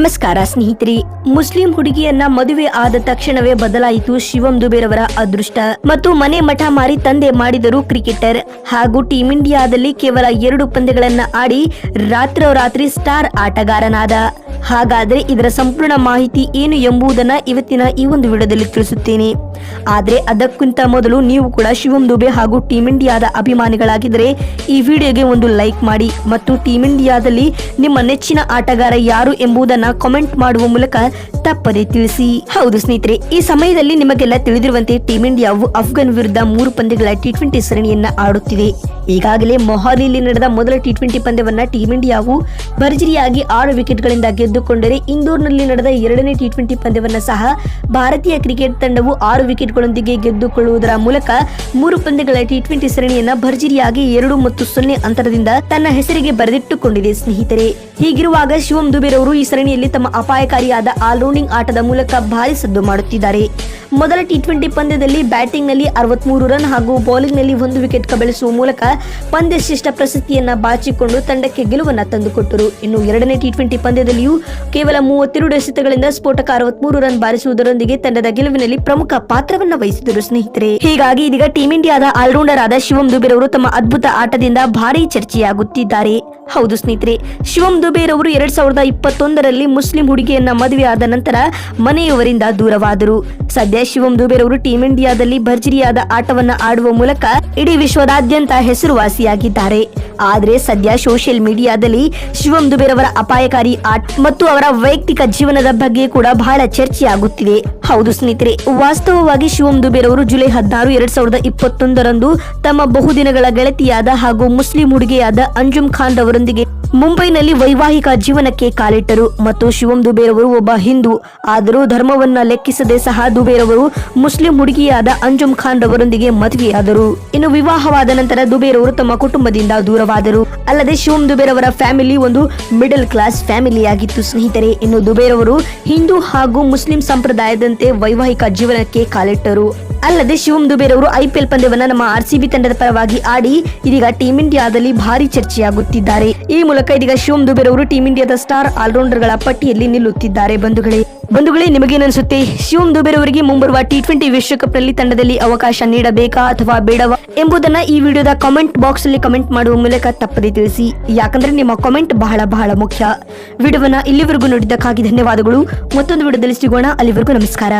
ನಮಸ್ಕಾರ ಸ್ನೇಹಿತರೆ, ಮುಸ್ಲಿಂ ಹುಡುಗಿಯನ್ನ ಮದುವೆ ಆದ ತಕ್ಷಣವೇ ಬದಲಾಯಿತು ಶಿವಂ ದುಬೇರವರ ಅದೃಷ್ಟ ಮತ್ತು ಮನೆ ಮಠ ಮಾರಿ ತಂದೆ ಮಾಡಿದರು ಕ್ರಿಕೆಟರ್. ಹಾಗೂ ಟೀಂ ಇಂಡಿಯಾದಲ್ಲಿ ಕೇವಲ ಎರಡು ಪಂದ್ಯಗಳನ್ನ ಆಡಿ ರಾತ್ರೋರಾತ್ರಿ ಸ್ಟಾರ್ ಆಟಗಾರನಾದ. ಹಾಗಾದ್ರೆ ಇದರ ಸಂಪೂರ್ಣ ಮಾಹಿತಿ ಏನು ಎಂಬುದನ್ನ ಇವತ್ತಿನ ಈ ಒಂದು ವಿಡಿಯೋದಲ್ಲಿ ತಿಳಿಸುತ್ತೇನೆ. ಆದ್ರೆ ಅದಕ್ಕಿಂತ ಮೊದಲು ನೀವು ಕೂಡ ಶಿವಂ ದುಬೆ ಹಾಗೂ ಟೀಮ್ ಇಂಡಿಯಾದ ಅಭಿಮಾನಿಗಳಾಗಿದ್ದರೆ ಈ ವಿಡಿಯೋಗೆ ಒಂದು ಲೈಕ್ ಮಾಡಿ ಮತ್ತು ಟೀಮ್ ಇಂಡಿಯಾದಲ್ಲಿ ನಿಮ್ಮ ನೆಚ್ಚಿನ ಆಟಗಾರ ಯಾರು ಎಂಬುದನ್ನ ಕಾಮೆಂಟ್ ಮಾಡುವ ಮೂಲಕ ತಪ್ಪದೆ ತಿಳಿಸಿ. ಹೌದು ಸ್ನೇಹಿತರೆ, ಈ ಸಮಯದಲ್ಲಿ ನಿಮಗೆಲ್ಲ ತಿಳಿದಿರುವಂತೆ ಟೀಮ್ ಇಂಡಿಯಾವು ಅಫ್ಘಾನ್ ವಿರುದ್ಧ ಮೂರು ಪಂದ್ಯಗಳ ಟಿ ಟ್ವೆಂಟಿ ಸರಣಿಯನ್ನ ಆಡುತ್ತಿದೆ. ಈಗಾಗಲೇ ಮೊಹಾಲಿಯಲ್ಲಿ ನಡೆದ ಮೊದಲ ಟಿ ಟ್ವೆಂಟಿ ಪಂದ್ಯವನ್ನ ಟೀಮ್ ಇಂಡಿಯಾವು ಭರ್ಜರಿಯಾಗಿ ಆರು ವಿಕೆಟ್ಗಳಿಂದ ಗೆದ್ದುಕೊಂಡರೆ ಇಂದೋರ್ನಲ್ಲಿ ನಡೆದ ಎರಡನೇ ಟಿ ಟ್ವೆಂಟಿ ಪಂದ್ಯವನ್ನು ಸಹ ಭಾರತೀಯ ಕ್ರಿಕೆಟ್ ತಂಡವು ಆರು ವಿಕೆಟ್ಗಳೊಂದಿಗೆ ಗೆದ್ದುಕೊಳ್ಳುವುದರ ಮೂಲಕ ಮೂರು ಪಂದ್ಯಗಳ ಟಿ ಟ್ವೆಂಟಿ ಸರಣಿಯನ್ನ ಭರ್ಜರಿಯಾಗಿ ಎರಡು ಮತ್ತು ಸೊನ್ನೆ ಅಂತರದಿಂದ ತನ್ನ ಹೆಸರಿಗೆ ಬರೆದಿಟ್ಟುಕೊಂಡಿದೆ ಸ್ನೇಹಿತರೆ. ಹೀಗಿರುವಾಗ ಶಿವಂ ದುಬೆರವರು ಈ ಸರಣಿಯಲ್ಲಿ ತಮ್ಮ ಅಪಾಯಕಾರಿಯಾದ ಆಲ್ರೌಂಡಿಂಗ್ ಆಟದ ಮೂಲಕ ಭಾರಿ ಸದ್ದು ಮಾಡುತ್ತಿದ್ದಾರೆ. ಮೊದಲ ಟಿ ಟ್ವೆಂಟಿ ಪಂದ್ಯದಲ್ಲಿ ಬ್ಯಾಟಿಂಗ್ನಲ್ಲಿ ಅರವತ್ಮೂರು ರನ್ ಹಾಗೂ ಬೌಲಿಂಗ್ನಲ್ಲಿ ಒಂದು ವಿಕೆಟ್ ಕಬಳಿಸುವ ಮೂಲಕ ಪಂದ್ಯ ಶ್ರೇಷ್ಠ ಪ್ರಶಸ್ತಿಯನ್ನ ಬಾಚಿಕೊಂಡು ತಂಡಕ್ಕೆ ಗೆಲುವನ್ನ ತಂದುಕೊಟ್ಟರು. ಇನ್ನು ಎರಡನೇ ಟಿ ಟ್ವೆಂಟಿ ಪಂದ್ಯದಲ್ಲಿಯೂ ಕೇವಲ ಮೂವತ್ತೆರಡು ಎಸೆತಗಳಿಂದ ಸ್ಫೋಟಕ ಅರವತ್ಮೂರು ರನ್ ಬಾರಿಸುವುದರೊಂದಿಗೆ ತಂಡದ ಗೆಲುವಿನಲ್ಲಿ ಪ್ರಮುಖ ಪಾತ್ರವನ್ನ ವಹಿಸಿದರು ಸ್ನೇಹಿತರೆ. ಹೀಗಾಗಿ ಇದೀಗ ಟೀಂ ಇಂಡಿಯಾದ ಆಲ್ರೌಂಡರ್ ಆದ ಶಿವಂ ದುಬೆರವರು ತಮ್ಮ ಅದ್ಭುತ ಆಟದಿಂದ ಭಾರಿ ಚರ್ಚೆಯಾಗುತ್ತಿದ್ದಾರೆ. ಹೌದು ಸ್ನೇಹಿತರೆ, ಶಿವಂ ದುಬೇರವರು ಎರಡ್ ಸಾವಿರದ ಇಪ್ಪತ್ತೊಂದರಲ್ಲಿ ಮುಸ್ಲಿಂ ಹುಡುಗಿಯನ್ನ ಮದುವೆ ಆದ ನಂತರ ಮನೆಯವರಿಂದ ದೂರವಾದರು. ಸದ್ಯ ಶಿವಂ ದುಬೇರವರು ಟೀಂ ಇಂಡಿಯಾದಲ್ಲಿ ಭರ್ಜರಿಯಾದ ಆಟವನ್ನ ಆಡುವ ಮೂಲಕ ಇಡೀ ವಿಶ್ವದಾದ್ಯಂತ ಹೆಸರುವಾಸಿಯಾಗಿದ್ದಾರೆ. ಆದ್ರೆ ಸದ್ಯ ಸೋಷಿಯಲ್ ಮೀಡಿಯಾದಲ್ಲಿ ಶಿವಂ ದುಬೇರವರ ಅಪಾಯಕಾರಿ ಆಟ ಮತ್ತು ಅವರ ವೈಯಕ್ತಿಕ ಜೀವನದ ಬಗ್ಗೆ ಕೂಡ ಬಹಳ ಚರ್ಚೆಯಾಗುತ್ತಿದೆ. ಹೌದು ಸ್ನೇಹಿತರೆ, ವಾಸ್ತವವಾಗಿ ಶಿವಂ ದುಬೇರವರು ಜುಲೈ ಹದಿನಾರು ಎರಡ್ ಸಾವಿರದ ಇಪ್ಪತ್ತೊಂದರಂದು ತಮ್ಮ ಬಹುದಿನಗಳ ಗೆಳತಿಯಾದ ಹಾಗೂ ಮುಸ್ಲಿಂ ಹುಡುಗಿಯಾದ ಅಂಜುಮ್ ಖಾನ್ ರವರೊಂದಿಗೆ ಮುಂಬೈನಲ್ಲಿ ವೈವಾಹಿಕ ಜೀವನಕ್ಕೆ ಕಾಲಿಟ್ಟರು ಮತ್ತು ಶಿವಂ ದುಬೇರವರು ಒಬ್ಬ ಹಿಂದೂ. ಆದರೂ ಧರ್ಮವನ್ನ ಲೆಕ್ಕಿಸದೆ ಸಹ ದುಬೇರವರು ಮುಸ್ಲಿಂ ಹುಡುಗಿಯಾದ ಅಂಜುಮ್ ಖಾನ್ ರವರೊಂದಿಗೆ ಮದುವೆಯಾದರು. ಇನ್ನು ವಿವಾಹವಾದ ನಂತರ ದುಬೇರವರು ತಮ್ಮ ಕುಟುಂಬದಿಂದ ದೂರವಾದರು. ಅಲ್ಲದೆ ಶಿವಂ ದುಬೇರವರ ಫ್ಯಾಮಿಲಿ ಒಂದು ಮಿಡಲ್ ಕ್ಲಾಸ್ ಫ್ಯಾಮಿಲಿ ಆಗಿತ್ತು ಸ್ನೇಹಿತರೆ. ಇನ್ನು ದುಬೇರವರು ಹಿಂದೂ ಹಾಗೂ ಮುಸ್ಲಿಂ ಸಂಪ್ರದಾಯದಂತೆ ವೈವಾಹಿಕ ಜೀವನಕ್ಕೆ ಕಾಲಿಟ್ಟರು. ಅಲ್ಲದೆ ಶಿವಂ ದುಬೇರವರು ಐಪಿಎಲ್ ಪಂದ್ಯವನ್ನು ನಮ್ಮ ಆರ್ಸಿಬಿ ತಂಡದ ಪರವಾಗಿ ಆಡಿ ಇದೀಗ ಟೀಂ ಇಂಡಿಯಾದಲ್ಲಿ ಭಾರಿ ಚರ್ಚೆಯಾಗುತ್ತಿದ್ದಾರೆ. ಈ ಮೂಲಕ ಇದೀಗ ಶಿವಂ ಅವರು ಟೀಂ ಇಂಡಿಯಾದ ಸ್ಟಾರ್ ಆಲ್ರೌಂಡರ್ಗಳ ಪಟ್ಟಿಯಲ್ಲಿ ನಿಲ್ಲುತ್ತಿದ್ದಾರೆ. ಬಂಧುಗಳೇ ಬಂಧುಗಳೇ, ನಿಮಗೇನನ್ಸುತ್ತೆ? ಶಿವಂ ದುಬೇರವರಿಗೆ ಮುಂಬರುವ ಟಿ ಟ್ವೆಂಟಿ ವಿಶ್ವಕಪ್ನಲ್ಲಿ ತಂಡದಲ್ಲಿ ಅವಕಾಶ ನೀಡಬೇಕಾ ಅಥವಾ ಬೇಡವಾ ಎಂಬುದನ್ನ ಈ ವಿಡಿಯೋದ ಕಾಮೆಂಟ್ ಬಾಕ್ಸ್ ಅಲ್ಲಿ ಕಮೆಂಟ್ ಮಾಡುವ ಮೂಲಕ ತಪ್ಪದೆ ತಿಳಿಸಿ. ಯಾಕಂದ್ರೆ ನಿಮ್ಮ ಕಾಮೆಂಟ್ ಬಹಳ ಬಹಳ ಮುಖ್ಯ. ವಿಡಿಯೋವನ್ನ ಇಲ್ಲಿವರೆಗೂ ನೋಡಿದ್ದಕ್ಕಾಗಿ ಧನ್ಯವಾದಗಳು. ಮತ್ತೊಂದು ವಿಡಿಯೋದಲ್ಲಿ ಸಿಗೋಣ. ಅಲ್ಲಿವರೆಗೂ ನಮಸ್ಕಾರ.